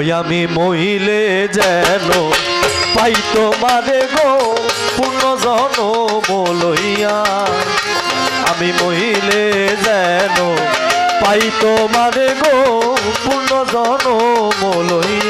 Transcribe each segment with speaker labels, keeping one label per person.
Speaker 1: আমি মহিলে যেন পাই তোমারে গো পূর্ণ জন লইয়া আমি মহিলে যেন পাই তোমারে গো পূর্ণ জন লইয়া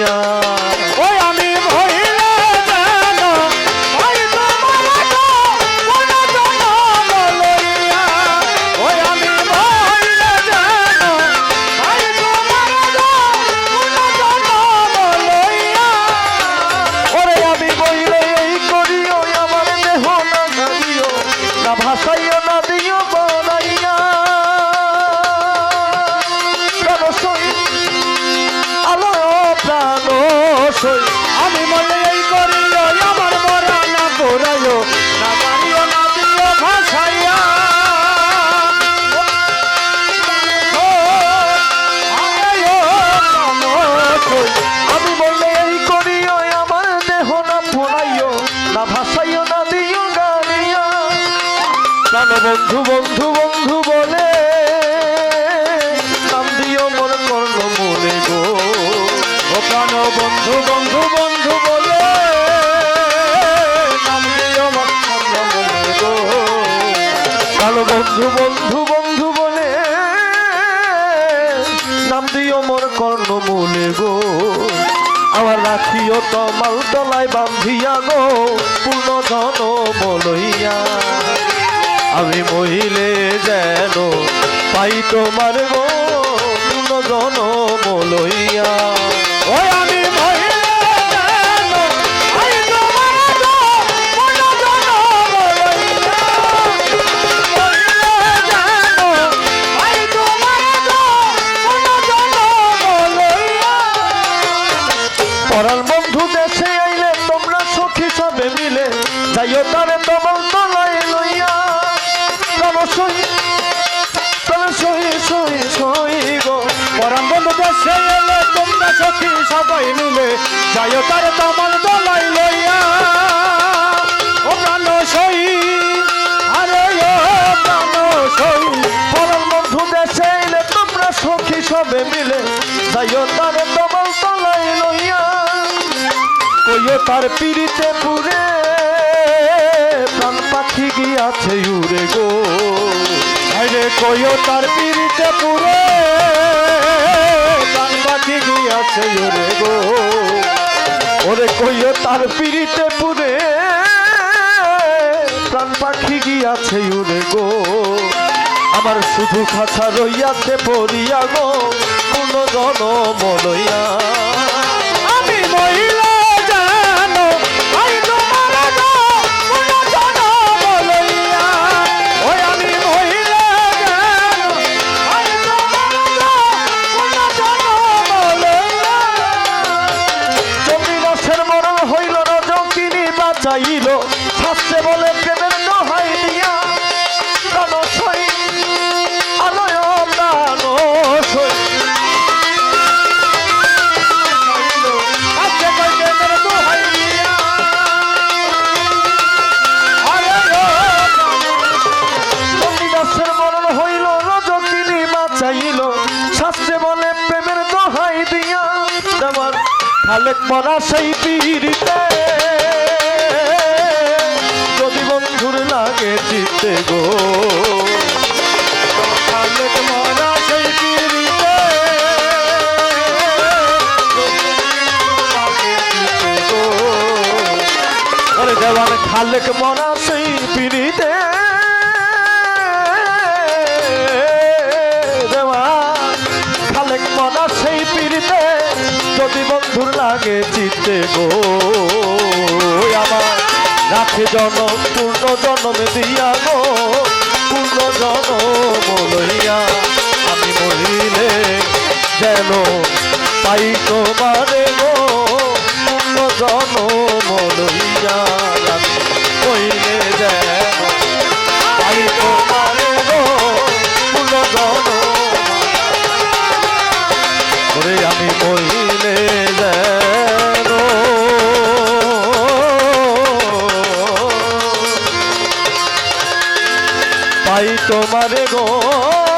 Speaker 2: আমি মনে এই করিও, আমার মরা না ভাসাইয়া
Speaker 1: পোড়াইও না ভাসাইও না দিও প্রাণ বন্ধু বন্ধু বন্ধু
Speaker 2: বন্ধু বন্ধু বন্ধু বলে মনে
Speaker 1: ভালো বন্ধু বন্ধু বন্ধু বলে, নাম দিও মোর কর্ণ মূলে গো। আমার রাখিও তমাল তলায় বান্ধিয়া গো, পূর্ণ ধন বলইয়া আমি মহিলে যেন পাই তোমার গো, পূর্ণ ধন বলইয়া মিলে যাইও তারে তোমার তলায় লইয়া। প্রাণ সই প্রাণ সই সই সই গো।
Speaker 2: পরম বন্ধু দেশে এলে তোমরা সখী সবাই মিলে যাইও তার তোমার দলাই লইয়া। ও প্রাণ সই আরে ও প্রাণ সই
Speaker 1: পরার বন্ধু দেশে আইলে তোমরা সখী সবে মিলে যাইও তারে তোমার তলায় লইয়া। কইও তার পিড়িতে পুরে প্রাণ পাখি গিয়াছে উড়ে গো।
Speaker 2: আরে কইও তার পিড়িতে পুরে প্রাণ পাখি গিয়াছে রে গো।
Speaker 1: ওরে কইও তার পিড়িতে পুরে প্রাণ পাখি গিয়াছে উড়ে গো। আমার শুধু খাঁচা রইয়াছে পড়িয়া গো, কোন জন মলইয়া খালেক মরা সেই পীড়িতে। যদি বন্ধুর লাগে চিত্তে গো।
Speaker 2: খালেক মরা সেই পিড়িতে।
Speaker 1: ওরে দেওয়ান খালেক মরা সেই পিড়িতে। দেওয়ান খালেক মরা সেই যদি বন্ধুর লাগে চিত্তে গো আমার রাখে জনম, পূর্ণ জনম দিয়া গো, পূর্ণ জনম আমি মরিলে যেন পাই পাই তোমারে গো